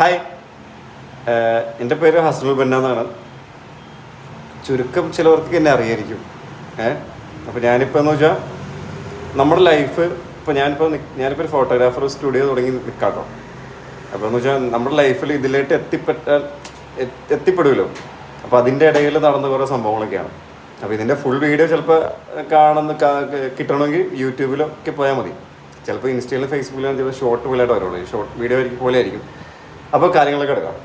Hi എന്റെ പേര് ഹസ്നുൽ ബന്ന എന്നാണ്. ചുരുക്കം ചിലവർക്ക് എന്നെ അറിയായിരിക്കും. ഏ അപ്പോൾ ഞാനിപ്പോൾ എന്ന് വെച്ചാൽ നമ്മുടെ ലൈഫ് ഇപ്പോൾ ഞാനിപ്പോൾ ഞാനിപ്പോൾ ഒരു ഫോട്ടോഗ്രാഫർ സ്റ്റുഡിയോ തുടങ്ങി നിൽക്കാട്ടോ അപ്പോൾ എന്ന് വെച്ചാൽ നമ്മുടെ ലൈഫിൽ ഇതിലേക്ക് എത്തിപ്പെട്ടാൽ എത്തിപ്പെടുമല്ലോ അപ്പോൾ അതിന്റെ ഇടയിൽ നടന്ന കുറേ സംഭവങ്ങളൊക്കെയാണ്. അപ്പോൾ ഇതിന്റെ ഫുൾ വീഡിയോ ചിലപ്പോൾ കാണുന്ന കിട്ടണമെങ്കിൽ യൂട്യൂബിലൊക്കെ പോയാൽ മതി. ചിലപ്പോൾ ഇൻസ്റ്റയിലും ഫേസ്ബുക്കിലും ചിലപ്പോൾ ഷോർട്ട് പോലെയായിട്ട് വരുള്ളൂ ഷോർട്ട് വീഡിയോ ആയിരിക്കും പോലെ ആയിരിക്കും. അപ്പോൾ കാര്യങ്ങളൊക്കെ എടുക്കാം.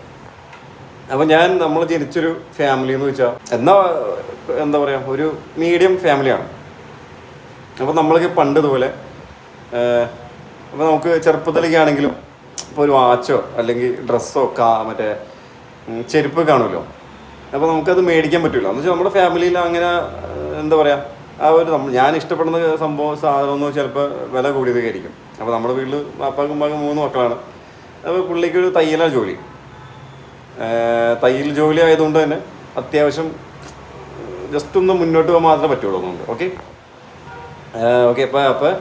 അപ്പോൾ ഞാൻ നമ്മൾ ജനിച്ചൊരു ഫാമിലി എന്ന് വെച്ചാൽ എന്നാ എന്താ പറയുക ഒരു മീഡിയം ഫാമിലിയാണ് അപ്പോൾ നമ്മൾക്ക് പണ്ട് ഇതുപോലെ അപ്പോൾ നമുക്ക് ചെറുപ്പത്തിലേക്ക് ആണെങ്കിലും ഇപ്പോൾ ഒരു വാച്ചോ അല്ലെങ്കിൽ ഡ്രസ്സോ കാ മറ്റേ ചെരുപ്പ് കാണുമല്ലോ. അപ്പോൾ നമുക്കത് മേടിക്കാൻ പറ്റില്ല എന്ന് വെച്ചാൽ നമ്മുടെ ഫാമിലിയിൽ അങ്ങനെ എന്താ പറയുക ആ ഒരു നമ്മൾ ഞാൻ ഇഷ്ടപ്പെടുന്ന സംഭവം സാധനമൊന്നും ചിലപ്പോൾ വില കൂടിയതൊക്കെ ആയിരിക്കും. അപ്പോൾ നമ്മുടെ വീട്ടിൽ പാപ്പാക്കും ഉമ്മാക്കും മൂന്ന് മക്കളാണ്. പുള്ളിക്ക് ഒരു തയ്യലാണ് ജോലി. തയ്യൽ ജോലി ആയതുകൊണ്ട് തന്നെ അത്യാവശ്യം ജസ്റ്റ് ഒന്ന് മുന്നോട്ട് പോകാൻ മാത്രമേ പറ്റുള്ളൂ അതുകൊണ്ട് ഓക്കെ ഓക്കെ അപ്പോൾ അപ്പോൾ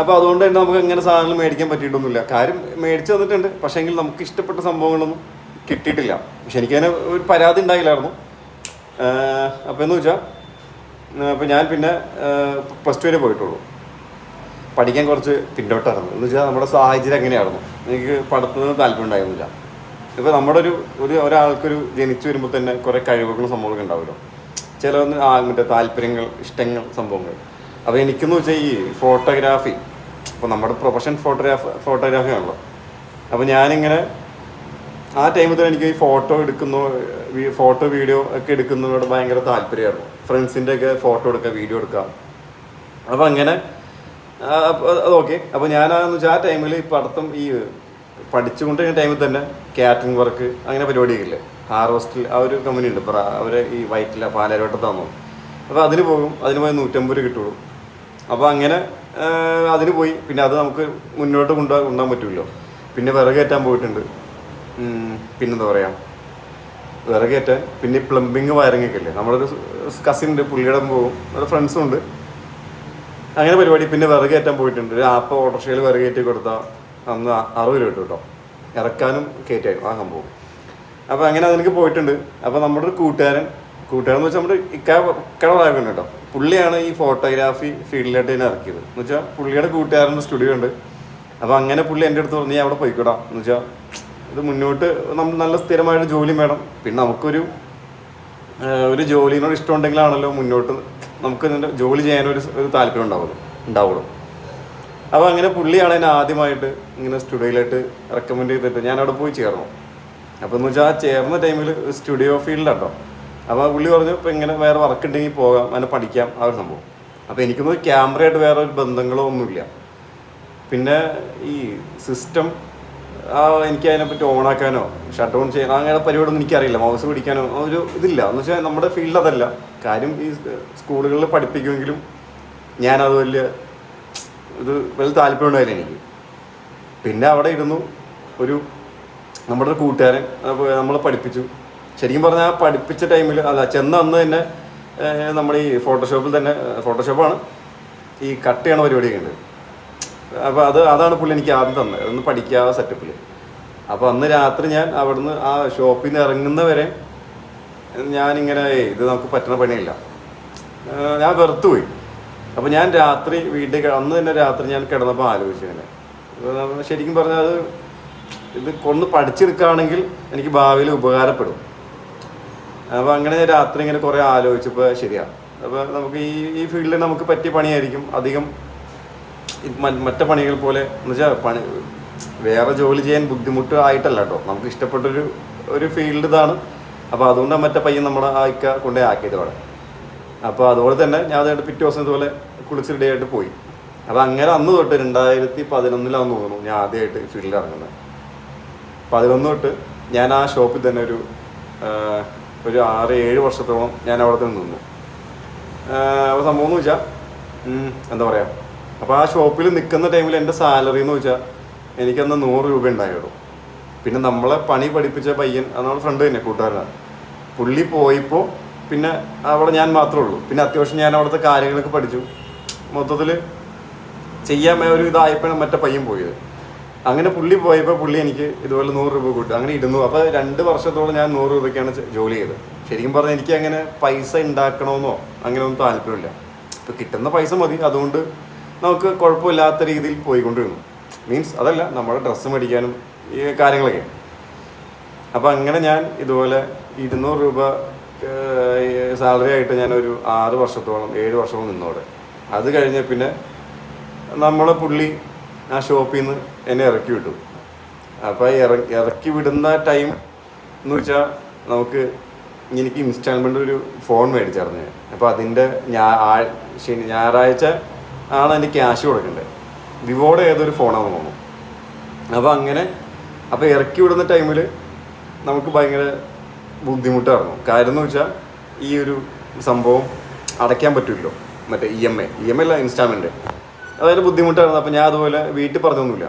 അപ്പോൾ അതുകൊണ്ട് തന്നെ നമുക്ക് എങ്ങനെ സാധനങ്ങൾ മേടിക്കാൻ പറ്റിയിട്ടൊന്നുമില്ല. കാര്യം മേടിച്ച് തന്നിട്ടുണ്ട്. പക്ഷേങ്കിൽ നമുക്ക് ഇഷ്ടപ്പെട്ട സംഭവങ്ങളൊന്നും കിട്ടിയിട്ടില്ല. പക്ഷെ എനിക്കതിന് ഒരു പരാതി ഉണ്ടായില്ലായിരുന്നു. അപ്പോൾ എന്ന് വെച്ചാൽ അപ്പോൾ ഞാൻ പിന്നെ പ്ലസ് ടു വരെ പോയിട്ടുള്ളൂ. പഠിക്കാൻ കുറച്ച് പിന്നോട്ടായിരുന്നു. എന്ന് വെച്ചാൽ നമ്മുടെ സാഹചര്യം എങ്ങനെയായിരുന്നു? എനിക്ക് പഠിത്തത്തിന് താല്പര്യം ഉണ്ടായിരുന്നില്ല. ഇപ്പോൾ നമ്മുടെ ഒരു ഒരു ഒരാൾക്കൊരു ജനിച്ചു വരുമ്പോൾ തന്നെ കുറേ കഴിവുകളും സംഭവങ്ങളൊക്കെ ഉണ്ടാവുമല്ലോ. ചിലവന്ന് ആ മറ്റേ താല്പര്യങ്ങൾ ഇഷ്ടങ്ങൾ സംഭവങ്ങൾ. അപ്പോൾ എനിക്കെന്ന് വെച്ചാൽ ഈ ഫോട്ടോഗ്രാഫി അപ്പോൾ നമ്മുടെ പ്രൊഫഷൻ ഫോട്ടോഗ്രാഫ് ഫോട്ടോഗ്രാഫി ആണല്ലോ അപ്പോൾ ഞാനിങ്ങനെ ആ ടൈമിൽ തന്നെ എനിക്ക് ഈ ഫോട്ടോ എടുക്കുന്നു ഫോട്ടോ വീഡിയോ ഒക്കെ എടുക്കുന്നതിനോട് ഭയങ്കര താല്പര്യമായിരുന്നു. ഫ്രണ്ട്സിന്റെ ഒക്കെ ഫോട്ടോ എടുക്കുക വീഡിയോ എടുക്കുക. അപ്പോൾ അങ്ങനെ ഓക്കെ അപ്പോൾ ഞാനാന്ന് വെച്ചാൽ ആ ടൈമിൽ ഈ പഠിത്തം ഈ പഠിച്ചുകൊണ്ടിരുന്ന ടൈമിൽ തന്നെ കാറ്ററിംഗ് വർക്ക് അങ്ങനെ പരിപാടിയൊക്കെ ഹാർവസ്റ്റിൽ ആ ഒരു കമ്പനി ഉണ്ട്. പ്ര- അവർ ഈ വൈറ്റില പാലാരോട്ടത്താന്നു അപ്പോൾ അതിന് പോകും. അതിന് പോയി നൂറ്റമ്പത് കിട്ടുള്ളൂ. അപ്പോൾ അങ്ങനെ അതിന് പോയി. പിന്നെ അത് നമുക്ക് മുന്നോട്ട് കൊണ്ടു കൊണ്ടുപോകാൻ പറ്റുമല്ലോ പിന്നെ വിറകേറ്റാൻ പോയിട്ടുണ്ട്. പിന്നെന്താ പറയുക വിറകേറ്റാൻ പിന്നെ പ്ലംബിങ് വയറിങ്ങൊക്കെ ഇല്ലേ? നമ്മളൊരു കസിൻ ഉണ്ട് പുള്ളിയുടെ പോകും. നമ്മുടെ ഫ്രണ്ട്സും ഉണ്ട്. അങ്ങനെ പരിപാടി പിന്നെ വിറകേറ്റാൻ പോയിട്ടുണ്ട്. ഒരു ആപ്പ് ഓട്ടോറിക്ഷയിൽ വിറകേറ്റി കൊടുത്താൽ അന്ന് അറുപത് രൂപ കിട്ടും കേട്ടോ. ഇറക്കാനും കയറ്റായിരുന്നു ആ സംഭവം. അപ്പോൾ അങ്ങനെ അതിലേക്ക് പോയിട്ടുണ്ട്. അപ്പോൾ നമ്മുടെ ഒരു കൂട്ടുകാരൻ കൂട്ടുകാരൻ എന്ന് വെച്ചാൽ നമ്മുടെ ഇക്കാ ഇക്കട പ്രായമുണ്ട് കേട്ടോ. പുള്ളിയാണ് ഈ ഫോട്ടോഗ്രാഫി ഫീൽഡിലായിട്ട് എന്നെ ഇറക്കിയത്. എന്ന് വെച്ചാൽ പുള്ളിയുടെ കൂട്ടുകാരന്റെ സ്റ്റുഡിയോ ഉണ്ട്. അപ്പോൾ അങ്ങനെ പുള്ളി എന്റെ അടുത്ത് പറഞ്ഞു അവിടെ പോയിക്കൂടാ. എന്ന് വെച്ചാൽ ഇത് മുന്നോട്ട് നമ്മൾ നല്ല സ്ഥിരമായിട്ട് ജോലി വേണം. പിന്നെ നമുക്കൊരു ഒരു ജോലിനോട് ഇഷ്ടമുണ്ടെങ്കിലാണല്ലോ മുന്നോട്ട് നമുക്ക് ഇതിന്റെ ജോലി ചെയ്യാനൊരു ഒരു താല്പര്യം ഉണ്ടാവുള്ളൂ. ഉണ്ടാവുള്ളൂ. അപ്പോൾ അങ്ങനെ പുള്ളിയാണ് എന്നെ ആദ്യമായിട്ട് ഇങ്ങനെ സ്റ്റുഡിയോയിലായിട്ട് റെക്കമെൻഡ് ചെയ്തിട്ട് ഞാൻ അവിടെ പോയി ചേർന്നു. അപ്പോൾ എന്ന് വെച്ചാൽ ആ ചേർന്ന ടൈമിൽ സ്റ്റുഡിയോ ഫീൽഡാട്ടോ അപ്പോൾ പുള്ളി പറഞ്ഞു ഇപ്പോൾ ഇങ്ങനെ വേറെ വർക്ക് ഉണ്ടെങ്കിൽ പോകാം അങ്ങനെ പഠിക്കാം. ആ ഒരു സംഭവം. അപ്പോൾ എനിക്കൊന്നും ക്യാമറയായിട്ട് വേറെ ഒരു ബന്ധങ്ങളോ ഒന്നുമില്ല. പിന്നെ ഈ സിസ്റ്റം എനിക്ക് അതിനെപ്പറ്റി ഓണാക്കാനോ ഷട്ട് ഡൗൺ ചെയ്യാനോ അങ്ങനെ പരിപാടിയൊന്നും എനിക്കറിയില്ല. മൗസ് പിടിക്കാനോ ഒരു ഇതില്ല. എന്ന് വെച്ചാൽ നമ്മുടെ ഫീൽഡ് അതല്ല. കാര്യം ഈ സ്കൂളുകളിൽ പഠിപ്പിക്കുമെങ്കിലും ഞാനത് വലിയ ഇത് വലിയ താല്പര്യം ഉണ്ടായില്ല എനിക്ക്. പിന്നെ അവിടെ ഇരുന്നു ഒരു നമ്മുടെ ഒരു കൂട്ടുകാരൻ നമ്മളെ പഠിപ്പിച്ചു. ശരിക്കും പറഞ്ഞാൽ ആ പഠിപ്പിച്ച ടൈമിൽ അല്ല ചെന്ന അന്ന് തന്നെ നമ്മൾ ഈ ഫോട്ടോഷോപ്പിൽ തന്നെ ഫോട്ടോഷോപ്പാണ് ഈ കട്ട് ചെയ്യണ പരിപാടിയൊക്കെ ഉണ്ട്. അപ്പോൾ അത് അതാണ് പുള്ളി എനിക്ക് ആദ്യം തന്നത്. ഒന്ന് പഠിക്കാതെ സെറ്റപ്പിൽ അപ്പോൾ അന്ന് രാത്രി ഞാൻ അവിടുന്ന് ആ ഷോപ്പിൽ നിന്ന് ഇറങ്ങുന്നവരെ ഞാനിങ്ങനെ ഇങ്ങനെ ഇത് നമുക്ക് പറ്റുന്ന പണിയില്ല. ഞാൻ വെറുത്തു പോയി. അപ്പോൾ ഞാൻ രാത്രി വീട്ടിൽ അന്ന് തന്നെ രാത്രി ഞാൻ കിടന്നപ്പോൾ ആലോചിച്ചു ഇങ്ങനെ. ശരിക്കും പറഞ്ഞാൽ അത് ഇത് കൊണ്ട് പഠിച്ചെടുക്കുകയാണെങ്കിൽ എനിക്ക് ഭാവിയിൽ ഉപകാരപ്പെടും. അപ്പോൾ അങ്ങനെ രാത്രി ഇങ്ങനെ കുറേ ആലോചിച്ചപ്പോൾ ശരിയാ. അപ്പോൾ നമുക്ക് ഈ ഈ ഫീൽഡിൽ നമുക്ക് പറ്റിയ പണിയായിരിക്കും അധികം മറ്റു പണികൾ പോലെ എന്ന് വെച്ചാൽ പണി വേറെ ജോലി ചെയ്യാൻ ബുദ്ധിമുട്ട് ആയിട്ടല്ല കേട്ടോ നമുക്ക് ഇഷ്ടപ്പെട്ടൊരു ഒരു ഫീൽഡ് ഇതാണ്. അപ്പോൾ അതുകൊണ്ട് മറ്റേ പയ്യൻ നമ്മുടെ ആ ഇക്ക കൊണ്ടേ ആക്കിയത് അവിടെ. അപ്പോൾ അതുപോലെ തന്നെ ഞാൻ അതായിട്ട് പിറ്റേ ദിവസം ഇതുപോലെ കുളിച്ച് റെഡി ആയിട്ട് പോയി. അപ്പോൾ അങ്ങനെ അന്ന് തൊട്ട് രണ്ടായിരത്തി പതിനൊന്നിലാന്ന് തോന്നുന്നു ഞാൻ ആദ്യമായിട്ട് ഫീൽഡിൽ ഇറങ്ങുന്നത്. പതിനൊന്ന് തൊട്ട് ഞാൻ ആ ഷോപ്പിൽ തന്നെ ഒരു ഒരു ആറ് ഏഴ് വർഷത്തോളം ഞാൻ അവിടെ തന്നെ നിന്നു. അപ്പോൾ സംഭവം എന്ന് വെച്ചാൽ എന്താ പറയുക അപ്പോൾ ആ ഷോപ്പിൽ നിൽക്കുന്ന ടൈമിൽ എന്റെ സാലറി എന്ന് വെച്ചാൽ എനിക്കന്ന് നൂറ് രൂപ ഉണ്ടായിരുന്നു പിന്നെ നമ്മളെ പണി പഠിപ്പിച്ച പയ്യൻ അത് നമ്മുടെ ഫ്രണ്ട് തന്നെ കൂട്ടുകാരനാണ്. പുള്ളി പോയപ്പോൾ പിന്നെ അവിടെ ഞാൻ മാത്രമേ ഉള്ളൂ. പിന്നെ അത്യാവശ്യം ഞാൻ അവിടുത്തെ കാര്യങ്ങളൊക്കെ പഠിച്ചു. മൊത്തത്തിൽ ചെയ്യാൻ ഒരു ഇതായപ്പോഴാണ് മറ്റേ പയ്യൻ പോയത്. അങ്ങനെ പുള്ളി പോയപ്പോൾ പുള്ളി എനിക്ക് ഇതുപോലെ നൂറ് രൂപ കൂട്ടും അങ്ങനെ ഇരുന്നു. അപ്പോൾ രണ്ട് വർഷത്തോളം ഞാൻ നൂറ് രൂപയ്ക്കാണ് ജോലി ചെയ്തത്. ശരിക്കും പറഞ്ഞാൽ എനിക്ക് അങ്ങനെ പൈസ ഉണ്ടാക്കണമെന്നോ അങ്ങനെ ഒന്നും താല്പര്യമില്ല. ഇപ്പോൾ കിട്ടുന്ന പൈസ മതി. അതുകൊണ്ട് നമുക്ക് കുഴപ്പമില്ലാത്ത രീതിയിൽ പോയിക്കൊണ്ടിരുന്നു. മീൻസ് അതല്ല നമ്മുടെ ഡ്രസ്സ് മേടിക്കാനും ഈ കാര്യങ്ങളൊക്കെ. അപ്പോൾ അങ്ങനെ ഞാൻ ഇതുപോലെ ഇരുന്നൂറ് രൂപ സാലറി ആയിട്ട് ഞാൻ ഒരു ആറ് വർഷത്തോളം ഏഴ് വർഷത്തോളം നിന്നോടെ അത് കഴിഞ്ഞ് പിന്നെ നമ്മളെ പുള്ളി ആ ഷോപ്പിൽ നിന്ന് എന്നെ ഇറക്കി വിട്ടു. അപ്പോൾ ഇറ ഇറക്കി വിടുന്ന ടൈം എന്ന് വെച്ചാൽ നമുക്ക് എനിക്ക് ഇൻസ്റ്റാൾമെന്റ് ഒരു ഫോൺ മേടിച്ചായിരുന്നു ഞാൻ. അപ്പോൾ അതിന്റെ ഞാ ശനി ഞായറാഴ്ച ആണ് അതിന്റെ ക്യാഷ് കൊടുക്കേണ്ടത് വിവോയുടെ ഏതൊരു ഫോണാണെന്ന് തോന്നുന്നു. അപ്പോൾ അങ്ങനെ അപ്പോൾ ഇറക്കി വിടുന്ന ടൈമിൽ നമുക്ക് ഭയങ്കര ബുദ്ധിമുട്ടായിരുന്നു. കാര്യം എന്ന് വെച്ചാൽ ഈ ഒരു സംഭവം അടയ്ക്കാൻ പറ്റില്ലല്ലോ മറ്റേ E M I E M I അല്ല ഇൻസ്റ്റാൾമെന്റ് അതായത് ബുദ്ധിമുട്ടായിരുന്നു. അപ്പോൾ ഞാൻ അതുപോലെ വീട്ടിൽ പറഞ്ഞൊന്നുമില്ല.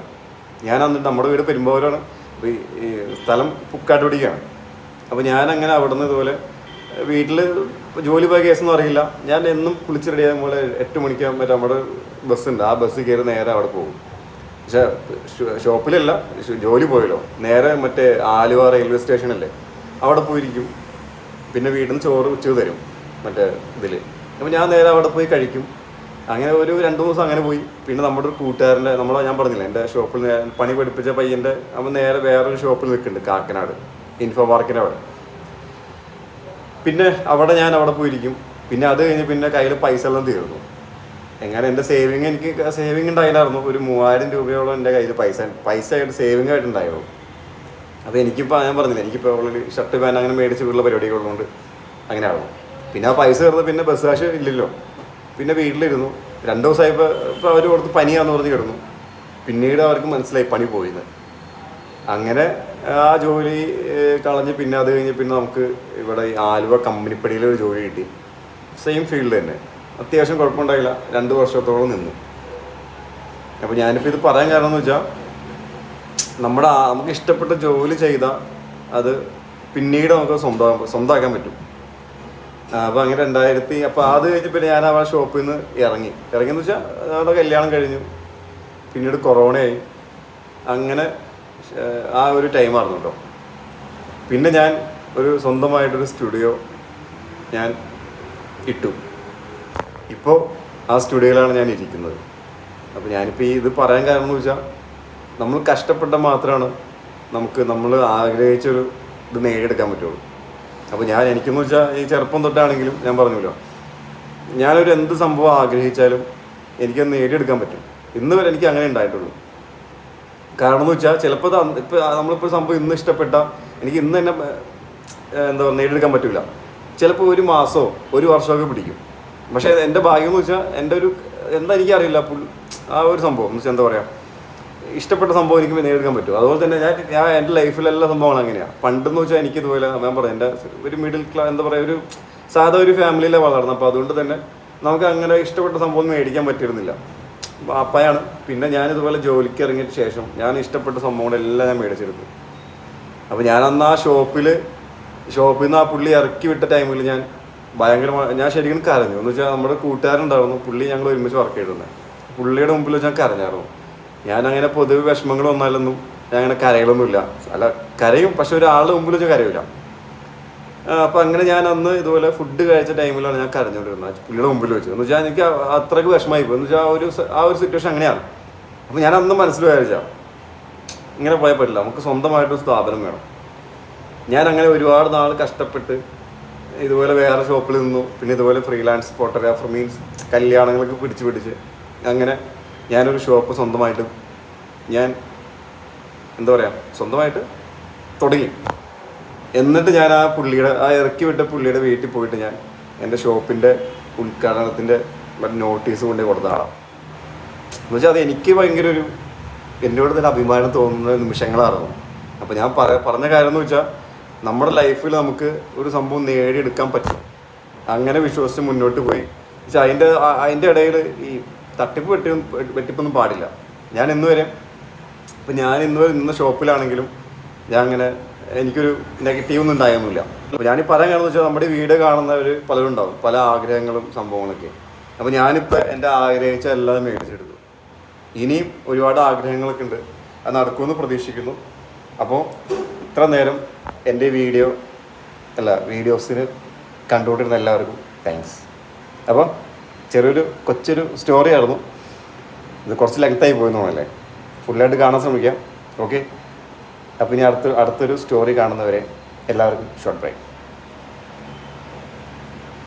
ഞാൻ അന്ന് നമ്മുടെ വീട് പെരുമ്പോലാണ് സ്ഥലം പുക്കാട്ടുപിടിക്കുകയാണ് അപ്പോൾ ഞാൻ അങ്ങനെ ഇതുപോലെ വീട്ടിൽ ജോലി പോയ കേസൊന്നും അറിയില്ല. ഞാൻ എന്നും കുളിച്ച് റെഡി പോലെ എട്ട് മണിക്ക് മറ്റേ നമ്മുടെ ബസ്സുണ്ട്. ആ ബസ് കയറി നേരെ അവിടെ പോകും. പക്ഷെ ഷോപ്പിലല്ല ജോലി പോയല്ലോ. നേരെ മറ്റേ ആലുവ റെയിൽവേ സ്റ്റേഷനല്ലേ അവിടെ പോയിരിക്കും. പിന്നെ വീട്ടിൽ നിന്ന് ചോറ് ഉച്ചയ്ക്ക് തരും മറ്റേ ഇതിൽ അപ്പോൾ ഞാൻ നേരെ അവിടെ പോയി കഴിക്കും. അങ്ങനെ ഒരു രണ്ട് മൂന്ന് ദിവസം അങ്ങനെ പോയി. പിന്നെ നമ്മുടെ ഒരു കൂട്ടുകാരന്റെ നമ്മളെ ഞാൻ പറഞ്ഞില്ല എന്റെ ഷോപ്പിൽ പണി പഠിപ്പിച്ച പയ്യന്റെ അവൻ നേരെ വേറൊരു ഷോപ്പിൽ നിൽക്കുന്നുണ്ട് കാക്കനാട്. ഇൻഫോ പാർക്കിന്റെ അവിടെ. പിന്നെ അവിടെ ഞാൻ അവിടെ പോയിരിക്കും. പിന്നെ അത് കഴിഞ്ഞ് പിന്നെ കയ്യിൽ പൈസ എല്ലാം തീർന്നു. എങ്ങനെ എന്റെ സേവിങ് എനിക്ക് സേവിങ് ഉണ്ടായില്ലായിരുന്നു. ഒരു മൂവായിരം രൂപയോളം എന്റെ കയ്യിൽ പൈസ പൈസ ആയിട്ട് സേവിങ് ആയിട്ട് ഉണ്ടായിരുന്നു. അപ്പോൾ എനിക്കിപ്പോൾ ഞാൻ പറഞ്ഞില്ല എനിക്കിപ്പോൾ ഉള്ളിൽ ഷർട്ട് പാൻ അങ്ങനെ മേടിച്ച് വീട്ടിലെ പരിപാടിയൊക്കെ ഉള്ളതുകൊണ്ട് അങ്ങനെ ആവും പിന്നെ ആ പൈസ തീർന്ന് പിന്നെ ബസ് കാശ് ഇല്ലല്ലോ. പിന്നെ വീട്ടിലിരുന്നു. രണ്ട് ദിവസമായപ്പോൾ ഇപ്പോൾ അവർ കൊടുത്ത് പനിയാന്ന് പറഞ്ഞ് കിടന്നു. പിന്നീട് അവർക്ക് മനസ്സിലായി പണി പോയിന്ന്. അങ്ങനെ ആ ജോലി കളഞ്ഞ് പിന്നെ അത് കഴിഞ്ഞ് പിന്നെ നമുക്ക് ഇവിടെ ഈ ആലുവ കമ്പനിപ്പടിയിൽ ഒരു ജോലി കിട്ടി. സെയിം ഫീൽഡ് തന്നെ. അത്യാവശ്യം കുഴപ്പമുണ്ടായില്ല. രണ്ട് വർഷത്തോളം നിന്നു. അപ്പോൾ ഞാനിപ്പോൾ ഇത് പറയാൻ കാരണം എന്ന് വെച്ചാൽ നമ്മുടെ നമുക്ക് ഇഷ്ടപ്പെട്ട ജോലി ചെയ്താൽ അത് പിന്നീട് നമുക്ക് സ്വന്തം സ്വന്തമാക്കാൻ പറ്റും. അപ്പോൾ അങ്ങനെ രണ്ടായിരത്തി അപ്പോൾ അത് കഴിഞ്ഞ് പിന്നെ ഞാൻ ആ ഷോപ്പിൽ നിന്ന് ഇറങ്ങി. ഇറങ്ങിയെന്ന് വെച്ചാൽ നമ്മുടെ കല്യാണം കഴിഞ്ഞു. പിന്നീട് കൊറോണയായി. അങ്ങനെ ആ ഒരു ടൈമായിരുന്നു കേട്ടോ പിന്നെ ഞാൻ ഒരു സ്വന്തമായിട്ടൊരു സ്റ്റുഡിയോ ഞാൻ ഇട്ടു. ഇപ്പോൾ ആ സ്റ്റുഡിയോയിലാണ് ഞാൻ ഇരിക്കുന്നത്. അപ്പോൾ ഞാനിപ്പോൾ ഈ ഇത് പറയാൻ കാരണം എന്ന് വെച്ചാൽ നമ്മൾ കഷ്ടപ്പെട്ട മാത്രമാണ് നമുക്ക് നമ്മൾ ആഗ്രഹിച്ചൊരു ഇത് നേടിയെടുക്കാൻ പറ്റുള്ളൂ. അപ്പോൾ ഞാൻ എനിക്കെന്ന് വെച്ചാൽ ഈ ചെറുപ്പം തൊട്ടാണെങ്കിലും ഞാൻ പറഞ്ഞല്ലോ ഞാനൊരു എന്ത് സംഭവം ആഗ്രഹിച്ചാലും എനിക്കത് നേടിയെടുക്കാൻ പറ്റും. ഇന്ന് വരെ എനിക്ക് അങ്ങനെ ഉണ്ടായിട്ടുള്ളൂ. കാരണം എന്ന് വെച്ചാൽ ചിലപ്പോൾ ഇപ്പോൾ നമ്മളിപ്പോൾ സംഭവം ഇന്ന് ഇഷ്ടപ്പെട്ട എനിക്ക് ഇന്ന് തന്നെ എന്താ പറയുക നേടിയെടുക്കാൻ പറ്റില്ല ചിലപ്പോൾ ഒരു മാസമോ ഒരു വർഷമൊക്കെ പിടിക്കും. പക്ഷേ എന്റെ ഭാഗ്യം എന്ന് വെച്ചാൽ എന്റെ ഒരു എന്താ എനിക്കറിയില്ല ആ ഒരു സംഭവം. എന്ന് വെച്ചാൽ എന്താ പറയുക ഇഷ്ടപ്പെട്ട സംഭവം എനിക്ക് നേടിയെടുക്കാൻ പറ്റും. അതുപോലെ തന്നെ ഞാൻ ഞാൻ എന്റെ ലൈഫിലെല്ലാ സംഭവങ്ങളും അങ്ങനെയാണ് പണ്ടെന്ന് വെച്ചാൽ എനിക്ക് ഇതുപോലെ ഞാൻ പറയാം എന്റെ ഒരു മിഡിൽ ക്ലാസ് എന്താ പറയുക ഒരു സാധാ ഒരു ഫാമിലിയിലെ വളർന്നു. അപ്പോൾ അതുകൊണ്ട് തന്നെ നമുക്ക് അങ്ങനെ ഇഷ്ടപ്പെട്ട സംഭവം മേടിക്കാൻ പറ്റിയിരുന്നില്ല. അപ്പയാണ് പിന്നെ ഞാൻ ഇതുപോലെ ജോലിക്ക് ഇറങ്ങിയ ശേഷം ഞാൻ ഇഷ്ടപ്പെട്ട സംഭവങ്ങളെല്ലാം ഞാൻ മേടിച്ചെടുത്തു. അപ്പോൾ അന്ന് ആ ഷോപ്പിൽ ഷോപ്പിൽ നിന്ന് ആ പുള്ളി ഇറക്കി വിട്ട ടൈമിൽ ഞാൻ ഭയങ്കരമായി ഞാൻ ശരിക്കും കരഞ്ഞു. എന്ന് വെച്ചാൽ നമ്മുടെ കൂട്ടുകാരുണ്ടായിരുന്നു പുള്ളി ഞങ്ങൾ ഒരുമിച്ച് വർക്ക് ചെയ്തിരുന്നത് പുള്ളിയുടെ മുമ്പിൽ വെച്ച് ഞാൻ കരഞ്ഞായിരുന്നു. ഞാൻ അങ്ങനെ പൊതുവെ വിഷമങ്ങൾ വന്നാലൊന്നും ഞാൻ അങ്ങനെ കരകളൊന്നുമില്ല അല്ല കരയും പക്ഷെ ഒരാളുടെ മുമ്പിൽ വെച്ച് കരയില്ല അപ്പം അങ്ങനെ ഞാൻ അന്ന് ഇതുപോലെ ഫുഡ് കഴിച്ച ടൈമിലാണ് ഞാൻ കരഞ്ഞുകൊണ്ടിരുന്നത് പുള്ളിയുടെ മുമ്പിൽ വെച്ച്. എന്ന് വെച്ചാൽ എനിക്ക് അത്രയ്ക്ക് വിഷമമായി പോയി. എന്ന് വെച്ചാൽ ആ ഒരു ആ ഒരു സിറ്റുവേഷൻ അങ്ങനെയാണ്. അപ്പം ഞാൻ അന്ന് മനസ്സിൽ വിചാരിച്ചാൽ ഇങ്ങനെ പോയാൽ പറ്റില്ല. നമുക്ക് സ്വന്തമായിട്ടൊരു സ്ഥാപനം വേണം. ഞാൻ അങ്ങനെ ഒരുപാട് നാൾ കഷ്ടപ്പെട്ട് ഇതുപോലെ വേറെ ഷോപ്പിൽ നിന്നു. പിന്നെ ഇതുപോലെ ഫ്രീലാൻസ് ഫോട്ടോഗ്രാഫർ മീൻസ് കല്യാണങ്ങളൊക്കെ പിടിച്ച് പിടിച്ച് അങ്ങനെ ഞാനൊരു ഷോപ്പ് സ്വന്തമായിട്ട് ഞാൻ എന്താ പറയുക സ്വന്തമായിട്ട് തുടങ്ങി. എന്നിട്ട് ഞാൻ ആ പുള്ളിയുടെ ആ ഇറക്കി വിട്ട പുള്ളിയുടെ വീട്ടിൽ പോയിട്ട് ഞാൻ എന്റെ ഷോപ്പിന്റെ ഉദ്ഘാടനത്തിന്റെ നോട്ടീസ് കൊണ്ട് കൊടുത്താളാം എന്ന് വെച്ചാൽ അത് എനിക്ക് ഭയങ്കര ഒരു എന്നോട് തന്നെ അഭിമാനം തോന്നുന്ന നിമിഷങ്ങളായിരുന്നു. അപ്പോൾ ഞാൻ പറ പറഞ്ഞ കാര്യം എന്ന് വെച്ചാൽ നമ്മുടെ ലൈഫിൽ നമുക്ക് ഒരു സംഭവം നേടിയെടുക്കാൻ പറ്റും. അങ്ങനെ വിശ്വസിച്ച് മുന്നോട്ട് പോയി. പക്ഷെ അതിന്റെ അതിന്റെ ഇടയിൽ ഈ തട്ടിപ്പ് വെട്ടി വെട്ടിപ്പൊന്നും പാടില്ല. ഞാൻ ഇന്ന് വരെ ഇപ്പം ഞാൻ ഇന്ന് വരെ നിന്ന ഷോപ്പിലാണെങ്കിലും ഞാൻ അങ്ങനെ എനിക്കൊരു നെഗറ്റീവ് ഒന്നും ഉണ്ടായൊന്നുമില്ല. ഞാനീ പറയാൻ കാരണം വെച്ചാൽ നമ്മുടെ വീഡിയോ കാണുന്നവർ പലരും ഉണ്ടാവും പല ആഗ്രഹങ്ങളും സംഭവങ്ങളൊക്കെ. അപ്പോൾ ഞാനിപ്പോൾ എന്റെ ആഗ്രഹിച്ച എല്ലാം മേടിച്ചെടുത്തു. ഇനിയും ഒരുപാട് ആഗ്രഹങ്ങളൊക്കെ ഉണ്ട്. അത് നടക്കുമെന്ന് പ്രതീക്ഷിക്കുന്നു. അപ്പോൾ ഇത്ര നേരം എന്റെ വീഡിയോ അല്ല വീഡിയോസിന് കണ്ടുകൊണ്ടിരുന്ന എല്ലാവർക്കും താങ്ക്സ് അപ്പോൾ ചെറിയൊരു കൊച്ചൊരു സ്റ്റോറി ആയിരുന്നു. ഇത് കുറച്ച് ലെങ്ത്തായി പോയെന്നോണല്ലേ ഫുള്ളായിട്ട് കാണാൻ ശ്രമിക്കാം. ഓക്കെ അപ്പോൾ ഇനി അടുത്ത അടുത്തൊരു സ്റ്റോറി കാണുന്നവരെ എല്ലാവർക്കും ഷോർട്ട് ബ്രേക്ക്